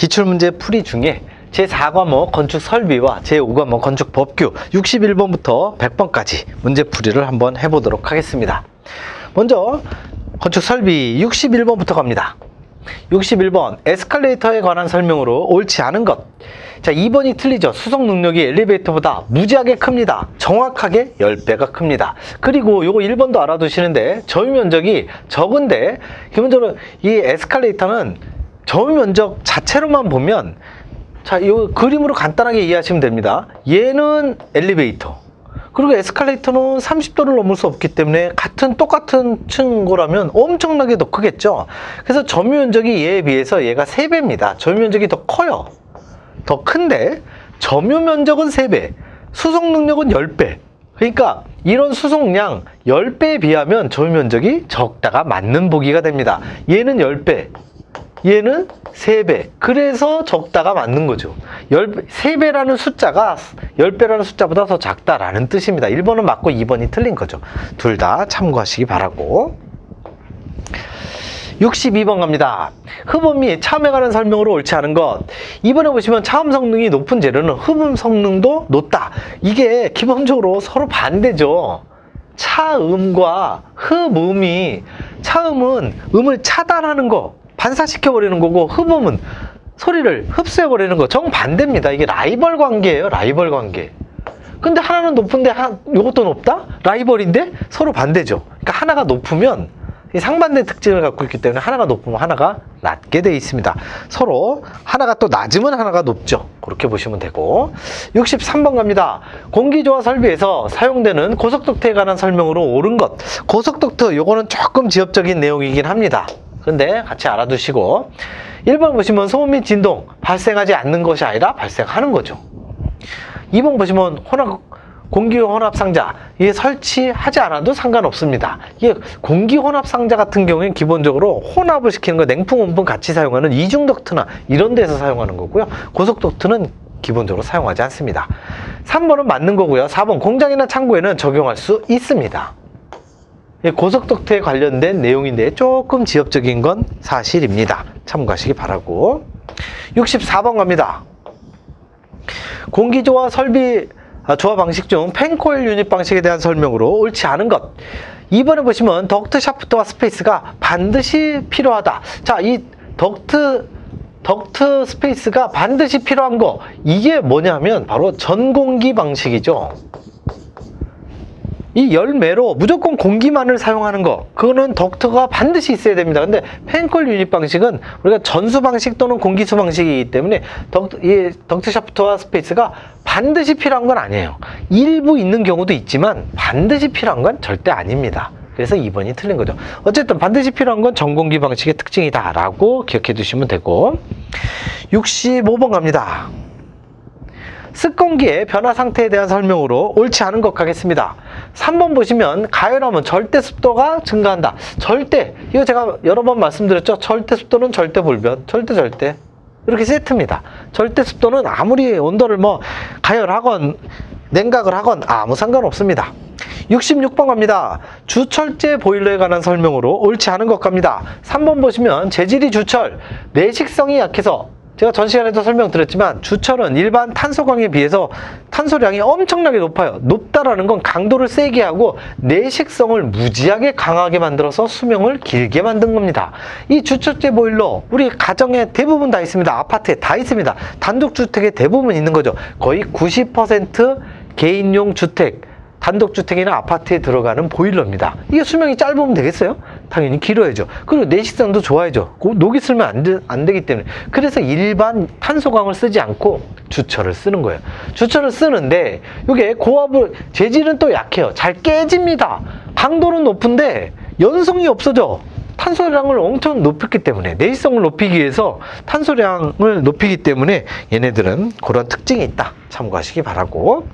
기출문제 풀이 중에 제4과목 건축 설비와 제5과목 건축 법규 61번부터 100번까지 문제 풀이를 한번 해보도록 하겠습니다. 먼저 건축 설비 61번부터 갑니다. 61번 에스컬레이터에 관한 설명으로 옳지 않은 것. 자, 2번이 틀리죠. 수송 능력이 엘리베이터보다 무지하게 큽니다. 정확하게 10배가 큽니다. 그리고 요거 1번도 알아두시는데 점유 면적이 적은데 기본적으로 이 에스컬레이터는 점유 면적 자체로만 보면 자, 이 그림으로 간단하게 이해하시면 됩니다. 얘는 엘리베이터. 그리고 에스컬레이터는 30도를 넘을 수 없기 때문에 같은 똑같은 층고라면 엄청나게 더 크겠죠. 그래서 점유 면적이 얘에 비해서 얘가 3배입니다. 점유 면적이 더 커요. 더 큰데 점유 면적은 3배, 수송 능력은 10배. 그러니까 이런 수송량 10배에 비하면 점유 면적이 적다가 맞는 보기가 됩니다. 얘는 10배, 얘는 3배. 그래서 적다가 맞는 거죠. 10, 3배라는 숫자가 10배라는 숫자보다 더 작다라는 뜻입니다. 1번은 맞고 2번이 틀린 거죠. 둘 다 참고하시기 바라고. 62번 갑니다. 흡음 및 차음에 관한 설명으로 옳지 않은 것. 이번에 보시면 차음 성능이 높은 재료는 흡음 성능도 높다. 이게 기본적으로 서로 반대죠. 차음과 흡음이 차음은 음을 차단하는 거, 반사시켜 버리는 거고 흡음은 소리를 흡수해 버리는 거 정반대입니다. 이게 라이벌 관계예요. 라이벌 관계. 근데 하나는 높은데 하, 이것도 높다? 라이벌인데 서로 반대죠. 그러니까 하나가 높으면 이 상반된 특징을 갖고 있기 때문에 하나가 높으면 하나가 낮게 돼 있습니다. 서로 하나가 또 낮으면 하나가 높죠. 그렇게 보시면 되고 63번 갑니다. 공기조화 설비에서 사용되는 고속덕트에 관한 설명으로 옳은 것. 고속덕트 요거는 조금 지엽적인 내용이긴 합니다. 근데 같이 알아두시고 1번 보시면 소음 및 진동 발생하지 않는 것이 아니라 발생하는 거죠. 2번 보시면 혼합 공기 혼합 상자 이게 설치하지 않아도 상관없습니다. 이게 공기 혼합 상자 같은 경우에는 기본적으로 혼합을 시키는 거 냉풍 온풍 같이 사용하는 이중 덕트나 이런 데서 사용하는 거고요. 고속 덕트는 기본적으로 사용하지 않습니다. 3번은 맞는 거고요. 4번 공장이나 창고에는 적용할 수 있습니다. 예, 고속덕트에 관련된 내용인데 조금 지엽적인 건 사실입니다. 참고하시기 바라고. 64번 갑니다. 공기조화 설비 아, 조화 방식 중 펜코일 유닛 방식에 대한 설명으로 옳지 않은 것. 2번에 보시면 덕트 샤프트와 스페이스가 반드시 필요하다. 자, 이 덕트 덕트 스페이스가 반드시 필요한 거 이게 뭐냐면 바로 전공기 방식이죠. 이 열매로 무조건 공기만을 사용하는 거 그거는 덕트가 반드시 있어야 됩니다. 근데 펜콜 유닛 방식은 우리가 전수 방식 또는 공기수 방식이기 때문에 덕트, 이 덕트 샤프트와 스페이스가 반드시 필요한 건 아니에요. 일부 있는 경우도 있지만 반드시 필요한 건 절대 아닙니다. 그래서 2번이 틀린 거죠. 어쨌든 반드시 필요한 건 전공기 방식의 특징이다 라고 기억해 두시면 되고. 65번 갑니다 습공기의 변화 상태에 대한 설명으로 옳지 않은 것 가겠습니다. 3번 보시면 가열하면 절대 습도가 증가한다. 절대 이거 제가 여러 번 말씀드렸죠. 절대 습도는 절대 불변, 절대 절대 이렇게 세트입니다. 절대 습도는 아무리 온도를 뭐 가열하건 냉각을 하건 아무 상관없습니다. 66번 갑니다. 주철제 보일러에 관한 설명으로 옳지 않은 것 갑니다. 3번 보시면 재질이 주철, 내식성이 약해서 제가 전 시간에도 설명드렸지만 주철은 일반 탄소광에 비해서 탄소량이 엄청나게 높아요. 높다라는 건 강도를 세게 하고 내식성을 무지하게 강하게 만들어서 수명을 길게 만든 겁니다. 이 주철제 보일러 우리 가정에 대부분 다 있습니다. 아파트에 다 있습니다. 단독주택에 대부분 있는 거죠. 거의 90% 개인용 주택 단독주택이나 아파트에 들어가는 보일러입니다. 이게 수명이 짧으면 되겠어요? 당연히 길어야죠. 그리고 내식성도 좋아야죠. 그 녹이 쓰면 안, 되, 안 되기 때문에. 그래서 일반 탄소광을 쓰지 않고 주철을 쓰는 거예요. 주철을 쓰는데 이게 고압을 재질은 또 약해요. 잘 깨집니다. 강도는 높은데 연성이 없어져. 탄소량을 엄청 높였기 때문에 내시성을 높이기 위해서 탄소량을 높이기 때문에 얘네들은 그런 특징이 있다. 참고하시기 바라고.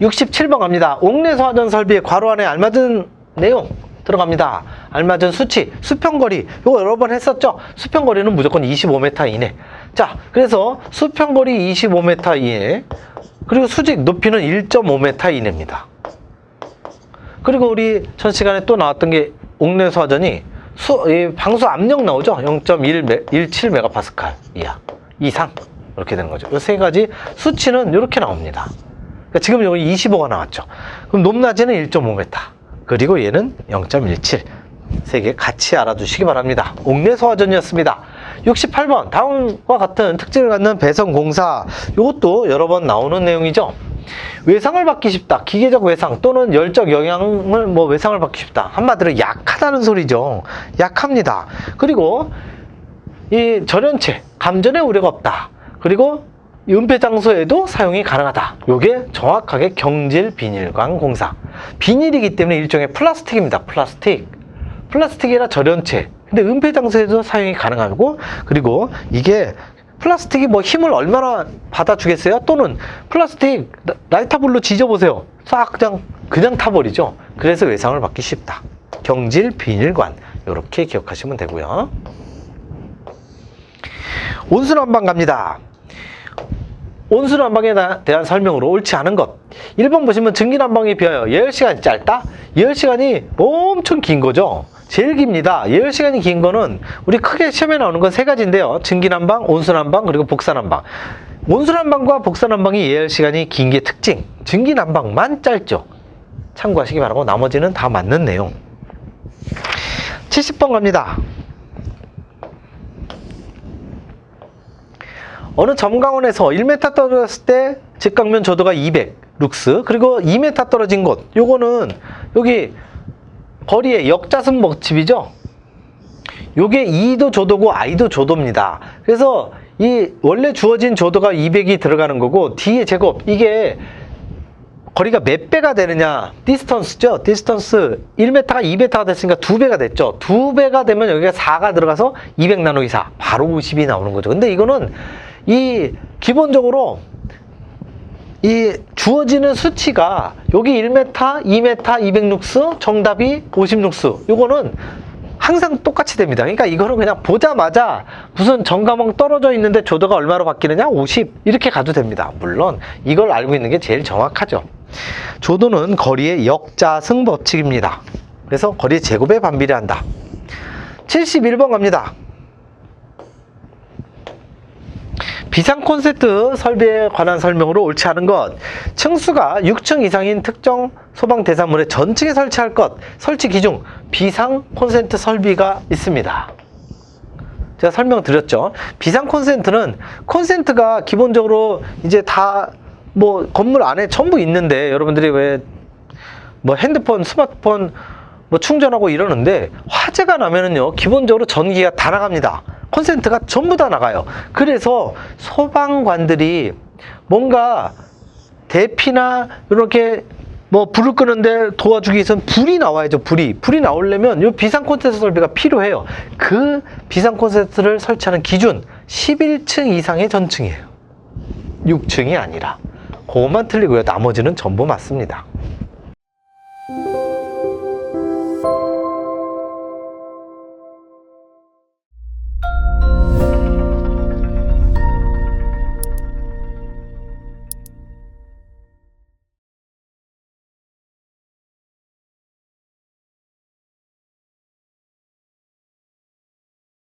67번 갑니다. 옥내 소 화전 설비의 괄호 안에 알맞은 내용 들어갑니다. 알맞은 수치, 수평거리. 이거 여러 번 했었죠? 수평거리는 무조건 25m 이내. 자, 그래서 수평거리 25m 이내. 그리고 수직 높이는 1.5m 이내입니다. 그리고 우리 전 시간에 또 나왔던 게 옥내 소 화전이 수, 이 방수 압력 나오죠? 0.17 메가파스칼 이하 이상 이렇게 되는 거죠. 이 세 가지 수치는 이렇게 나옵니다. 그러니까 지금 여기 25가 나왔죠. 그럼 높낮이는 1.5m. 그리고 얘는 0.17. 세 개 같이 알아두시기 바랍니다. 옥내 소화전이었습니다. 68번 다음과 같은 특징을 갖는 배선공사 이것도 여러 번 나오는 내용이죠. 외상을 받기 쉽다. 기계적 외상 또는 열적 영향을 뭐 외상을 받기 쉽다. 한마디로 약하다는 소리죠. 약합니다. 그리고 이 절연체 감전의 우려가 없다. 그리고 이 은폐 장소에도 사용이 가능하다. 요게 정확하게 경질 비닐광 공사. 비닐이기 때문에 일종의 플라스틱입니다. 플라스틱. 플라스틱이라 절연체. 근데 은폐 장소에도 사용이 가능하고 그리고 이게 플라스틱이 뭐 힘을 얼마나 받아주겠어요? 또는 플라스틱 라- 라이터불로 지져보세요. 싹 그냥 그냥 타버리죠. 그래서 외상을 받기 쉽다. 경질 비닐관 이렇게 기억하시면 되고요. 온수난방 갑니다. 온수난방에 나- 대한 설명으로 옳지 않은 것. 1번 보시면 증기난방에 비하여 예열시간이 짧다? 예열시간이 엄청 긴 거죠. 제일 깁니다. 예열시간이 긴 거는 우리 크게 시험에 나오는 건 세 가지인데요. 증기난방, 온수난방, 그리고 복사난방. 온수난방과 복사난방이 예열시간이 긴 게 특징. 증기난방만 짧죠. 참고하시기 바라고 나머지는 다 맞는 내용. 70번 갑니다. 어느 점강원에서 1m 떨어졌을 때 직각면 조도가 200 룩스 그리고 2m 떨어진 곳. 요거는 여기 거리의 역자승 먹집이죠? 요게 2도 조도고 i도 조도입니다. 그래서 이 원래 주어진 조도가 200이 들어가는 거고 뒤에 제곱. 이게 거리가 몇 배가 되느냐? 디스턴스죠? 디스턴스 1m가 2m가 됐으니까 2배가 됐죠? 2배가 되면 여기가 4가 들어가서 200 나누기 4 바로 50이 나오는 거죠. 근데 이거는 이 기본적으로 이 주어지는 수치가 여기 1m, 2m, 200룩스 정답이 50룩스 요거는 항상 똑같이 됩니다. 그러니까 이거는 그냥 보자마자 무슨 정가망 떨어져 있는데 조도가 얼마로 바뀌느냐? 50 이렇게 가도 됩니다. 물론 이걸 알고 있는 게 제일 정확하죠. 조도는 거리의 역자승 법칙입니다. 그래서 거리 제곱에 반비례한다. 71번 갑니다. 비상 콘센트 설비에 관한 설명으로 옳지 않은 것. 층수가 6층 이상인 특정 소방 대상물의 전층에 설치할 것. 설치 기준 비상 콘센트 설비가 있습니다. 제가 설명드렸죠. 비상 콘센트는 콘센트가 기본적으로 이제 다 뭐 건물 안에 전부 있는데 여러분들이 왜 뭐 핸드폰, 스마트폰 뭐 충전하고 이러는데 화재가 나면은요 기본적으로 전기가 다 나갑니다. 콘센트가 전부 다 나가요. 그래서 소방관들이 뭔가 대피나 이렇게 뭐 불을 끄는데 도와주기 위해서는 불이 나와야죠. 불이 불이 나오려면 이 비상 콘센트 설비가 필요해요. 그 비상 콘센트를 설치하는 기준 11층 이상의 전층이에요. 6층이 아니라 그것만 틀리고요. 나머지는 전부 맞습니다.